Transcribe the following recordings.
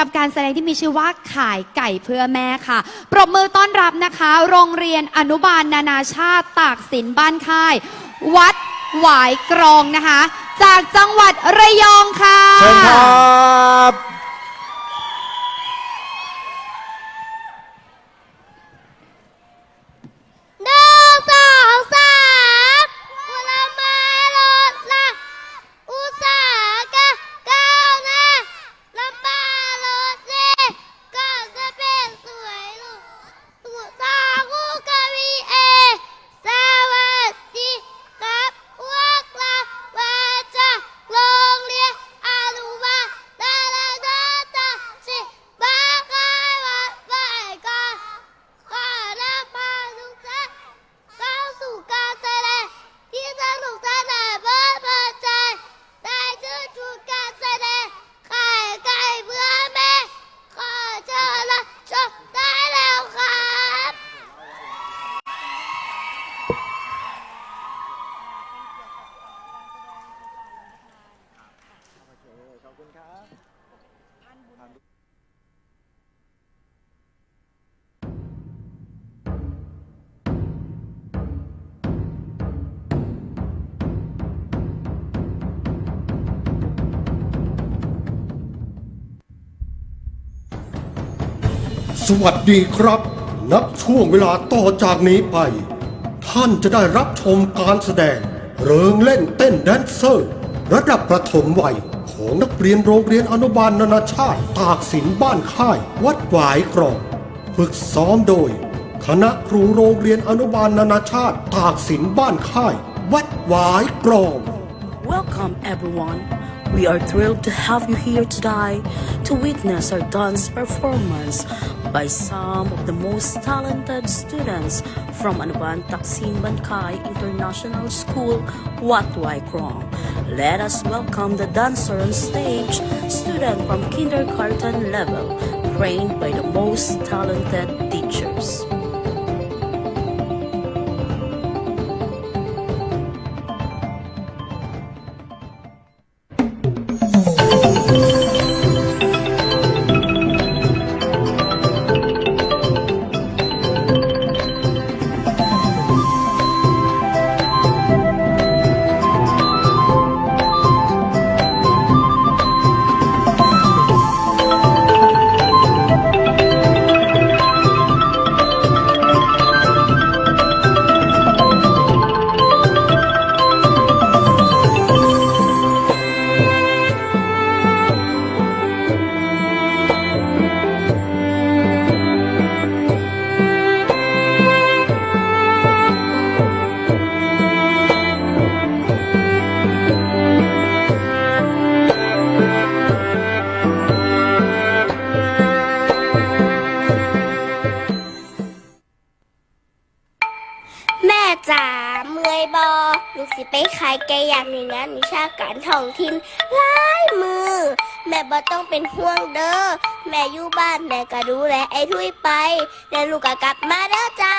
กับการแสดงที่มีชื่อว่าขายไก่เพื่อแม่ค่ะ ปรบมือต้อนรับนะคะ โรงเรียนอนุบาลนานาชาติตากสินบ้านค่าย วัดหวายกรองนะคะ จากจังหวัดระยองค่ะ เชิญครับ สวัสดีครับ นับช่วงเวลาต่อจากนี้ไป ท่านจะได้รับชมการแสดง เริงเล่นเต้นแดนเซอร์ ระดับประถมวัย ของนักเรียนโรงเรียนอนุบาลนานาชาติ ตากสินบ้านค่าย วัดหวายกรองฝึกซ้อมโดย คณะครูโรงเรียนอนุบาลนานาชาติ ตากสินบ้านค่าย วัดหวายกรอง Welcome, everyone. We are thrilled to have you here today to witness our dance performance by some of the most talented students from Anuban Taksin Bankai International School, Wat Wai Krong. Let us welcome the dancer on stage, student from kindergarten level, trained by the most talented teachers. จ๋าเมื่อยบอลูกสิไปขายไก่อย่างในงานวิชาการท้องถิ่นหลายมือ แม่บอต้องเป็นห่วงเด้อแม่อยู่บ้านแม่ก็ดูแลไอ้ทุยไปแล้วลูกก็กลับมาเด้อจ้า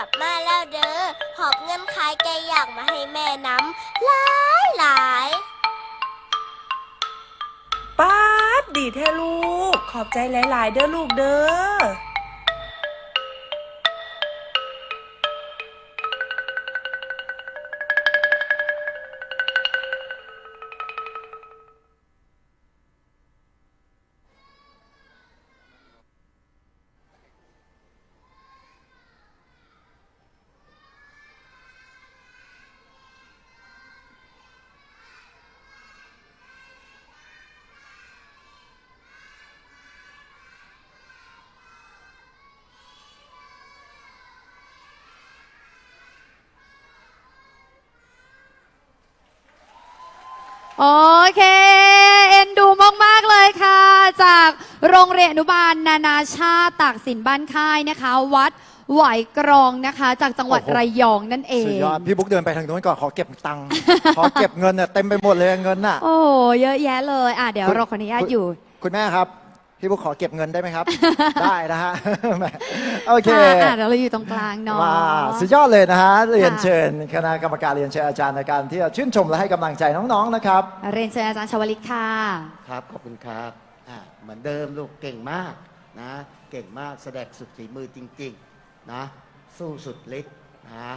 กลับมาแล้วเด้อ หอบเงินขายไก่ย่ากมาให้แม่น้ำหลายหลายป้าดดีแท้ลูก ขอบใจหลาย ๆ เด้อลูกเด้อ โอเค เอ็นดูมาก ๆ เลยค่ะ จากโรงเรียนอนุบาลนานาชาติตากสินบ้านค่ายนะคะ วัดไหวกรองนะคะ จากจังหวัดโอ้โห ระยองนั่นเอสุดงยอดพี่บุ๊กเดินไปทางโน้นก่อนขอเก็บตังค์ ขอเก็บเงินเนี่ยเต็มไปหมดเลยเงินน่ะ โอ้เยอะแยะเลย อะเดี๋ยวคุณ เราขออนุญาตคุณอยู่ คุณแม่ครับ พี่บุ๊กขอเก็บเงินได้ไหมครับ ได้นะฮะแหมโอเคค่ะอะเดี๋ยวเราอยู่ตรงกลางเนาะว้าสุดยอดเลยนะฮะ เรียนค่ะเชิญคณะกรรมการเรียนเชิญอาจารย์ในการที่จะชื่นชมและให้กำลังใจน้องๆนะครับ เรียนเชิญอาจารย์ชวลิตค่ะ ครับ ขอบคุณครับอ่าเหมือนเดิมลูกเก่งมากนะ เก่งมากแสดงสุดฝีมือจริงๆนะ สู้สุดฤทธิ์นะ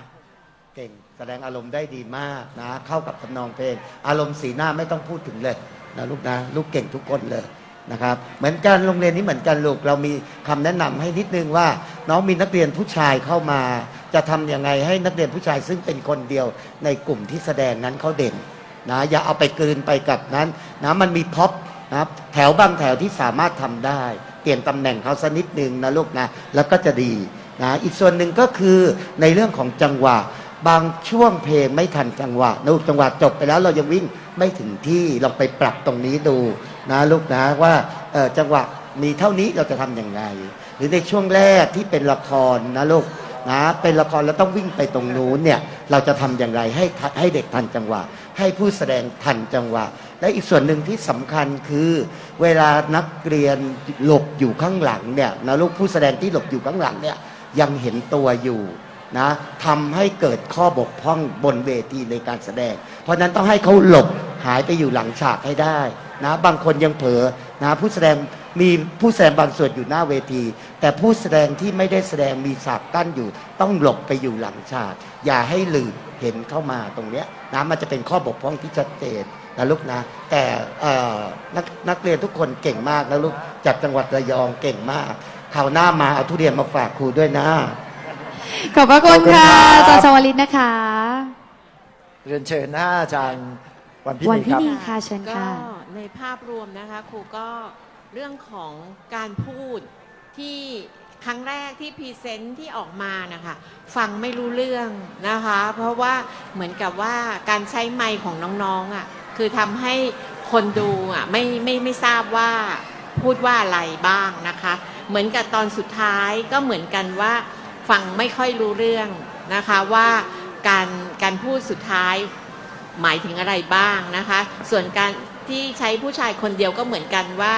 เก่งแสดงอารมณ์ได้ดีมากนะ เข้ากับทำนองเพลง อารมณ์สีหน้าไม่ต้องพูดถึงเลยนะลูกนะ ลูกเก่งทุกคนเลย นะครับ เหมือนกันโรงเรียนนี้เหมือนกันลูกเรามีคำแนะนำให้นิดนึงว่า น้องมีนักเรียนผู้ชายเข้ามา จะทำยังไงให้นักเรียนผู้ชายซึ่งเป็นคนเดียวในกลุ่มที่แสดงนั้นเขาเด่นนะอย่าเอาไปกลืนไปกับนั้นนะมันมีพ็อปนะแถวบางแถวที่สามารถทำได้ เปลี่ยนตำแหน่งเขาสักนิดนึงนะลูกนะแล้วก็จะดีนะอีกส่วนหนึ่งก็คือในเรื่องของจังหวะบางช่วงเพลงไม่ทันจังหวะนะจังหวะจบไปแล้วเรายังวิ่ง ไม่ถึงที่ลองไปปรับตรงนี้ดูนะลูกนะว่าจังหวะมีเท่านี้เราจะทำยังไง หรือในช่วงแรกที่เป็นละครนะลูกนะเป็นละครแล้วต้องวิ่งไปตรงนู้นเนี่ยเราจะทำอย่างไรให้ให้เด็กทันจังหวะ ให้ผู้แสดงทันจังหวะ และอีกส่วนหนึ่งที่สำคัญคือ เวลานักเรียนหลบอยู่ข้างหลังเนี่ยนะลูกผู้แสดงที่หลบอยู่ข้างหลังเนี่ยยังเห็นตัวอยู่ นะทำให้เกิดข้อบกพร่องบนเวทีในการแสดง เพราะนั้นต้องให้เขาหลบหายไปอยู่หลังฉากให้ได้นะบางคนยังเผลอนะผู้แสดงมีผู้แสดงบางส่วนอยู่หน้าเวที แต่ผู้แสดงที่ไม่ได้แสดงมีฉากกั้นอยู่ ต้องหลบไปอยู่หลังฉาก อย่าให้ลืบเห็นเข้ามาตรงเนี้ยนะมันจะเป็นข้อบกพร่องที่ชัดเจนนะลูกนะ แต่นักนักเรียนทุกคนเก่งมากนะลูกจากจังหวัดระยองเก่งมากคราวหน้ามาเอาทุเรียนมาฝากครูด้วยนะ ขอบพระคุณขอบคุณค่ะครับอาจารย์ชวลิตนะคะ เรียนเชิญหน้าอาจารย์วันพิวันนีพี่ครับ นีค่ะเชิญก็ค่ะ ในภาพรวมนะคะครูก็เรื่องของการพูดที่ครั้งแรกที่พรีเซนต์ที่ออกมานะคะฟังไม่รู้เรื่องนะคะ เพราะว่าเหมือนกับว่าการใช้ไมค์ของน้องๆอะคือทำให้คนดูอะไม่ไม่ไม่ทราบว่าพูดว่าอะไรบ้างนะคะ เหมือนกับตอนสุดท้ายก็เหมือนกันว่า ฟังไม่ค่อยรู้เรื่องนะคะว่าการการพูดสุดท้ายหมายถึงอะไรบ้างนะคะ ส่วนการที่ใช้ผู้ชายคนเดียวก็เหมือนกันว่า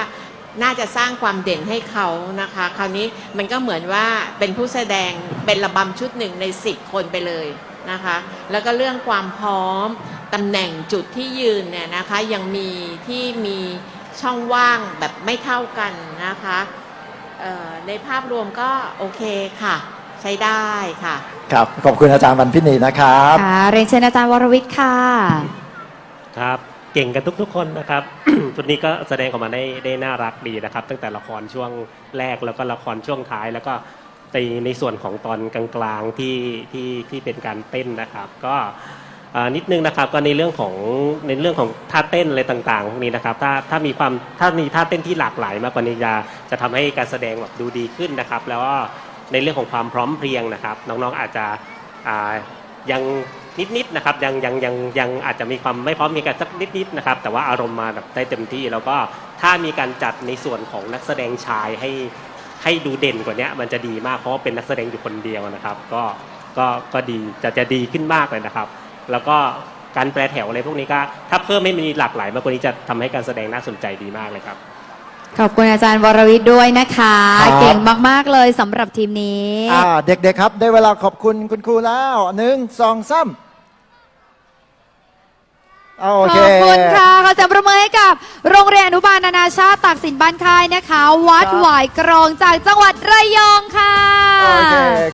น่าจะสร้างความเด่นให้เขานะคะ คราวนี้มันก็เหมือนว่าเป็นผู้แสดงเป็นระบำชุดหนึ่งในสิบคนไปเลยนะคะ แล้วก็เรื่องความพร้อมตำแหน่งจุดที่ยืนเนี่ยนะคะยังมีที่มีช่องว่างแบบไม่เท่ากันนะคะในภาพรวมก็โอเคค่ะ ใช้ได้ค่ะ ครับขอบคุณอาจารย์วันพินีนะครับ ค่ะเรียนเชิญอาจารย์วรวิทย์ค่ะ ครับเก่งกันทุกๆคนนะครับ ชุดนี้ก็แสดงออกมาได้ได้น่ารักดีนะครับ ตั้งแต่ละครช่วงแรกแล้วก็ละครช่วงท้ายแล้วก็ในในส่วนของตอนกลางๆที่ที่ที่เป็นการเต้นนะครับ ก็อ่านิดนึงนะครับก็ในเรื่องของในเรื่องของท่าเต้นอะไรต่างๆพวกนี้นะครับถ้าถ้ามีความถ้ามีท่าเต้นที่หลากหลายมากกว่านี้จะจะทำให้การแสดงแบบดูดีขึ้นนะครับ แล้วก็ ในเรื่องของความพร้อมเพรียงนะครับน้องๆอาจจะยังนิดๆนะครับยังยังยังยังอาจจะมีความไม่พร้อมมีกันสักนิดๆนะครับแต่ว่าอารมณ์มาแบบได้เต็มที่แล้วก็ถ้ามีการจัดในส่วนของนักแสดงชายให้ให้ดูเด่นกว่านี้มันจะดีมากเพราะว่าเป็นนักแสดงอยู่คนเดียวนะครับ ก็ก็ก็ดีจะจะดีขึ้นมากเลยนะครับ แล้วก็การแปลแถวอะไรพวกนี้ก็ถ้าเพิ่มไม่มีหลากหลายมากกว่านี้จะทำให้การแสดงน่าสนใจดีมากเลยครับ ขอบคุณอาจารย์วรวิทย์ด้วยนะคะ ครับ เก่งมาก ๆ เลยสำหรับทีมนี้ อ่าเด็กๆครับ ได้เวลาขอบคุณคุณครูแล้วหนึ่งสองสามเอาโอขเคอบคุณค่ะขอเสียงประมือให้กับ โรงเรียนอนุบาลนานาชาติตากสินบ้านค่ายนะคะ วัดครับ หวายกรองจากจังหวัดระยองค่ะ โอเค